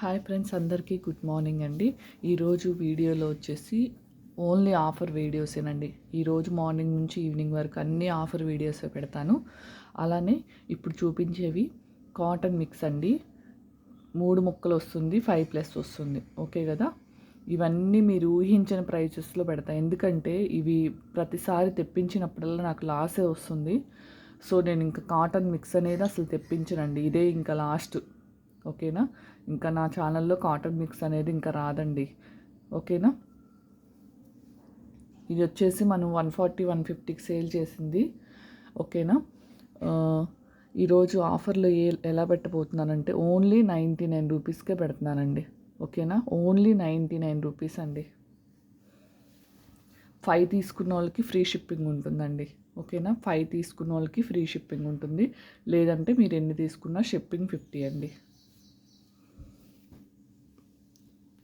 Hi friends అందరికీ good morning అండి. ఈరోజు వీడియోలో వచ్చేసి ఓన్లీ ఆఫర్ వీడియోసేనండి. ఈరోజు మార్నింగ్ నుంచి ఈవినింగ్ వరకు అన్ని ఆఫర్ వీడియోస్ పెడతాను. అలానే ఇప్పుడు చూపించేవి కాటన్ మిక్స్ అండి. మూడు ముక్కలు వస్తుంది ఫైవ్ ప్లస్ వస్తుంది. ఓకే కదా? ఇవన్నీ మీరు ఊహించిన ప్రైసెస్లో పెడతాను ఎందుకంటే ఇవి ప్రతిసారి తెప్పించినప్పుడల్లా నాకు లాసే వస్తుంది. సో నేను ఇంకా కాటన్ మిక్స్ అనేది అసలు తెప్పించనండి. ఇదే ఇంకా లాస్ట్. ఓకేనా? ఇంకా నా ఛానల్లో కాటన్ మిక్స్ అనేది ఇంకా రాదండి. ఓకేనా? ఇది వచ్చేసి మనం వన్ ఫార్టీ వన్ ఫిఫ్టీకి సేల్ చేసింది. ఓకేనా? ఈరోజు ఆఫర్లో ఏ ఎలా పెట్టబోతున్నానంటే ఓన్లీ నైంటీ నైన్ రూపీస్కే పెడుతున్నానండి. ఓకేనా? ఓన్లీ నైంటీ నైన్ రూపీస్ అండి. ఫైవ్ తీసుకున్న వాళ్ళకి ఫ్రీ షిప్పింగ్ ఉంటుందండి. ఓకేనా? ఫైవ్ తీసుకున్న వాళ్ళకి ఫ్రీ షిప్పింగ్ ఉంటుంది. లేదంటే మీరు ఎన్ని తీసుకున్నా షిప్పింగ్ ఫిఫ్టీ అండి.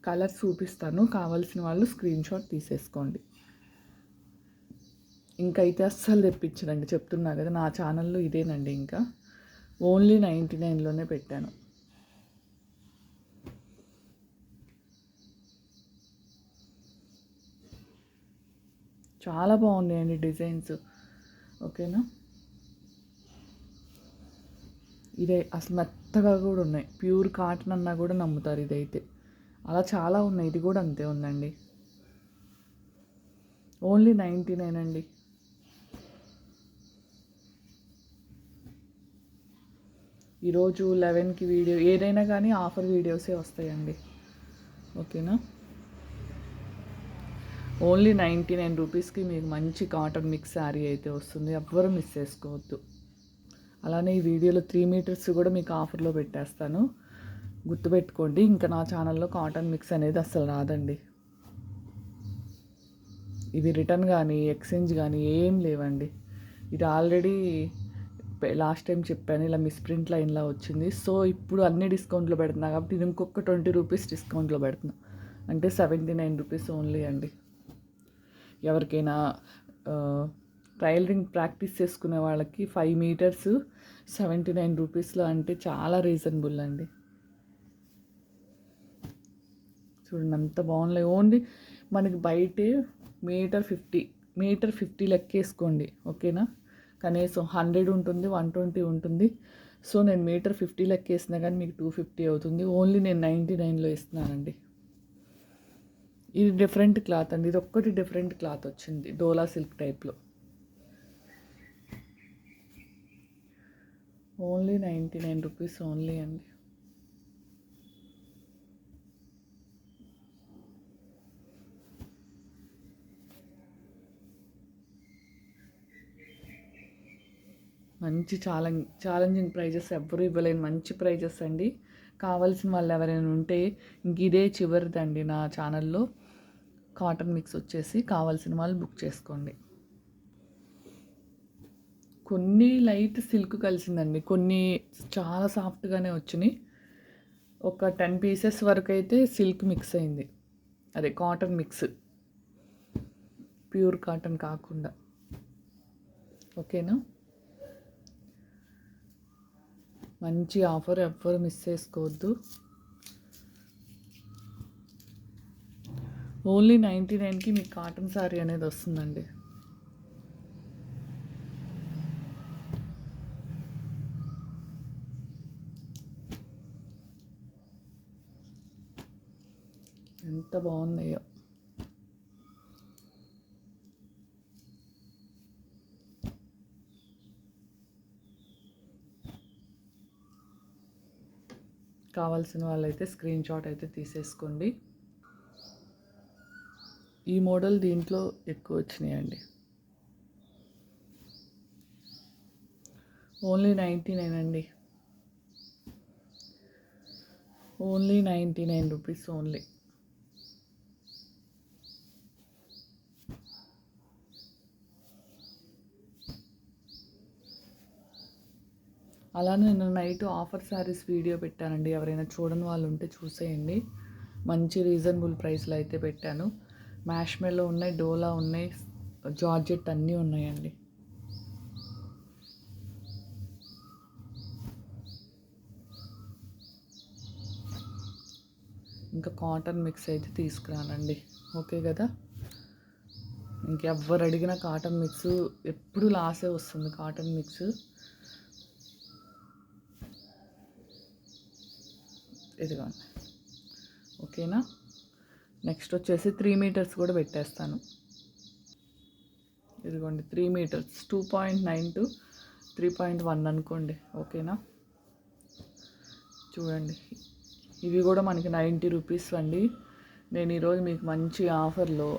కలర్స్ చూపిస్తాను. కావాల్సిన వాళ్ళు స్క్రీన్ షాట్ తీసేసుకోండి. ఇంకైతే అయితే అస్సలు తెప్పించడండి చెప్తున్నా కదా నా ఛానల్లో ఇదేనండి ఇంకా. ఓన్లీ నైంటీ నైన్లోనే పెట్టాను. చాలా బాగున్నాయండి డిజైన్స్. ఓకేనా? ఇదే అసలు మెత్తగా కూడా ఉన్నాయి. ప్యూర్ కాటన్ అన్నా కూడా నమ్ముతారు ఇదైతే. అలా చాలా ఉన్నాయి. ఇది కూడా అంతే ఉందండి. ఓన్లీ నైంటీ నైన్ అండి. ఈరోజు లెవెన్కి వీడియో ఏదైనా కానీ ఆఫర్ వీడియోసే వస్తాయండి. ఓకేనా? ఓన్లీ నైంటీ నైన్ రూపీస్కి మీకు మంచి కాటన్ మిక్స్ శారీ అయితే వస్తుంది. ఎవ్వరు మిస్ చేసుకోవద్దు. అలానే ఈ వీడియోలో త్రీ మీటర్స్ కూడా మీకు ఆఫర్లో పెట్టేస్తాను. గుర్తుపెట్టుకోండి. ఇంకా నా ఛానల్లో కాటన్ మిక్స్ అనేది అస్సలు రాదండి. ఇవి రిటర్న్ కానీ ఎక్స్చేంజ్ కానీ ఏం లేవండి. ఇది ఆల్రెడీ లాస్ట్ టైం చెప్పాను ఇలా మిస్ప్రింట్ లైన్లా వచ్చింది. సో ఇప్పుడు అన్ని డిస్కౌంట్లో పెడుతున్నా కాబట్టి ఇది ఇంకొక ట్వంటీ రూపీస్ డిస్కౌంట్లో పెడుతున్నా. అంటే సెవెంటీ నైన్ రూపీస్ ఓన్లీ అండి. ఎవరికైనా టైలరింగ్ ప్రాక్టీస్ చేసుకునే వాళ్ళకి ఫైవ్ మీటర్స్ సెవెంటీ నైన్ రూపీస్లో అంటే చాలా రీజనబుల్ అండి. చూడండి అంత బాగున్నాయి. ఓన్లీ మనకి బయటే మీటర్ ఫిఫ్టీ మీటర్ ఫిఫ్టీ లెక్కేసుకోండి. ఓకేనా? కనీసం హండ్రెడ్ ఉంటుంది వన్ ట్వంటీ ఉంటుంది. సో నేను మీటర్ ఫిఫ్టీ లెక్కేసినా కానీ మీకు టూ ఫిఫ్టీ అవుతుంది. ఓన్లీ నేను నైంటీ నైన్లో ఇస్తున్నానండి. ఇది డిఫరెంట్ క్లాత్ అండి. ఇది ఒక్కటి డిఫరెంట్ క్లాత్ వచ్చింది డోలా సిల్క్ టైప్లో. Only ninety nine rupees only అండి. మంచి ఛాలెంజ్ ఛాలెంజింగ్ ప్రైజెస్ ఎవ్వరూ ఇవ్వలేని మంచి ప్రైజెస్ అండి. కావాల్సిన వాళ్ళు ఎవరైనా ఉంటే ఇంక ఇదే చివరిదండి నా ఛానల్లో కాటన్ మిక్స్ వచ్చేసి కావాల్సిన వాళ్ళు బుక్ చేసుకోండి. కొన్ని లైట్ సిల్క్ కలిసిందండి. కొన్ని చాలా సాఫ్ట్గానే వచ్చినాయి. ఒక టెన్ పీసెస్ వరకు అయితే సిల్క్ మిక్స్ అయింది. అదే కాటన్ మిక్స్ ప్యూర్ కాటన్ కాకుండా. ఓకేనా మంచి ఆఫర్ ఎవ్వరు మిస్ చేసుకోవద్దు. ఓన్లీ నైంటీ నైన్కి మీకు కాటన్ శారీ అనేది వస్తుందండి. ఎంత బాగున్నాయో కావాల్సిన వాళ్ళైతే స్క్రీన్ షాట్ అయితే తీసేసుకోండి. ఈ మోడల్ దీంట్లో ఎక్కువ వచ్చినాయండి. ఓన్లీ నైంటీ నైన్ అండి. Only ninety nine rupees only. అలానే నేను నైట్ ఆఫర్ శారీస్ వీడియో పెట్టానండి. ఎవరైనా చూడని వాళ్ళు ఉంటే చూసేయండి. మంచి రీజనబుల్ ప్రైస్లో అయితే పెట్టాను. మ్యాష్మెల్లో ఉన్నాయి డోలా ఉన్నాయి జార్జెట్ అన్నీ ఉన్నాయండి. ఇంకా కాటన్ మిక్స్ అయితే తీసుకురానండి. ఓకే కదా? ఇంకెవ్వరు అడిగిన కాటన్ మిక్స్ ఎప్పుడు లాసే వస్తుంది కాటన్ మిక్స్. ఇదిగోండి ఓకేనా? నెక్స్ట్ వచ్చేసి త్రీ మీటర్స్ కూడా పెట్టేస్తాను. ఇదిగోండి three metres two point nine to three point one అనుకోండి. ఓకేనా? చూడండి. ఇవి కూడా మనకి నైంటీ రూపీస్ అండి. నేను ఈరోజు మీకు మంచి ఆఫర్లో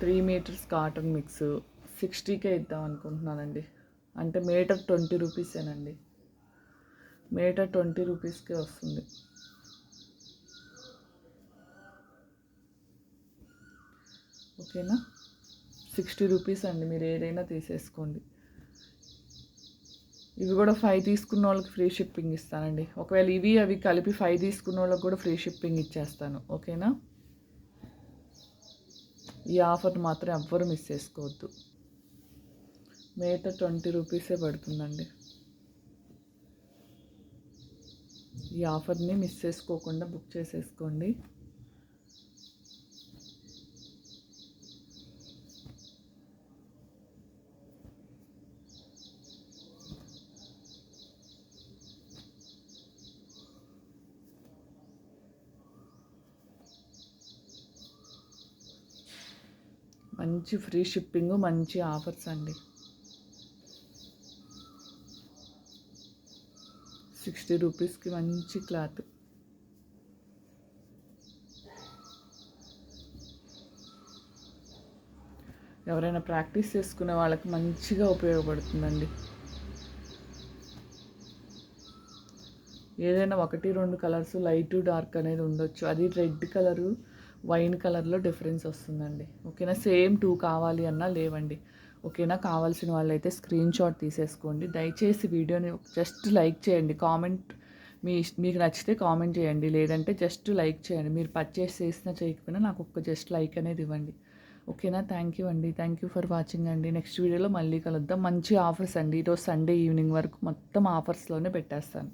త్రీ మీటర్స్ కాటన్ మిక్స్ సిక్స్టీకే ఇద్దాం అనుకుంటున్నానండి. అంటే మీటర్ ట్వంటీ రూపీసేనండి మీటర్ ట్వంటీ రూపీస్కే వస్తుంది. ఓకేనా? సిక్స్టీ రూపీస్ అండి మీరు ఏదైనా తీసేసుకోండి. ఇవి కూడా ఫైవ్ తీసుకున్న వాళ్ళకి ఫ్రీ షిప్పింగ్ ఇస్తానండి. ఒకవేళ ఇవి అవి కలిపి ఫైవ్ తీసుకున్న వాళ్ళకి కూడా ఫ్రీ షిప్పింగ్ ఇచ్చేస్తాను. ఓకేనా? ఈ ఆఫర్ మాత్రం ఎవ్వరు మిస్ చేసుకోవద్దు. మిగతా ట్వంటీ రూపీసే పడుతుందండి. ఈ ఆఫర్ని మిస్ చేసుకోకుండా బుక్ చేసేసుకోండి. మంచి ఫ్రీ షిప్పింగ్ మంచి ఆఫర్స్ అండి. సిక్స్టీ రూపీస్కి మంచి క్లాత్. ఎవరైనా ప్రాక్టీస్ చేసుకునే వాళ్ళకి మంచిగా ఉపయోగపడుతుందండి. ఏదైనా ఒకటి రెండు కలర్స్ లైట్ డార్క్ అనేది ఉండొచ్చు. అది రెడ్ కలరు వైన్ కలర్లో డిఫరెన్స్ వస్తుందండి. ఓకేనా? సేమ్ టూ కావాలి అన్నా లేవండి. ఓకేనా? కావాల్సిన వాళ్ళైతే స్క్రీన్ షాట్ తీసేసుకోండి. దయచేసి వీడియోని జస్ట్ లైక్ చేయండి. కామెంట్ మీ మీకు నచ్చితే కామెంట్ చేయండి. లేదంటే జస్ట్ లైక్ చేయండి. మీరు పర్చేస్ చేసినా చేయకపోయినా నాకు ఒక్క జస్ట్ లైక్ అనేది ఇవ్వండి. ఓకేనా? థ్యాంక్ యూ అండి. థ్యాంక్ యూ ఫర్ వాచింగ్ అండి. నెక్స్ట్ వీడియోలో మళ్ళీ కలుద్దాం. మంచి ఆఫర్స్ అండి. ఈరోజు సండే ఈవినింగ్ వరకు మొత్తం ఆఫర్స్లోనే పెట్టేస్తాను.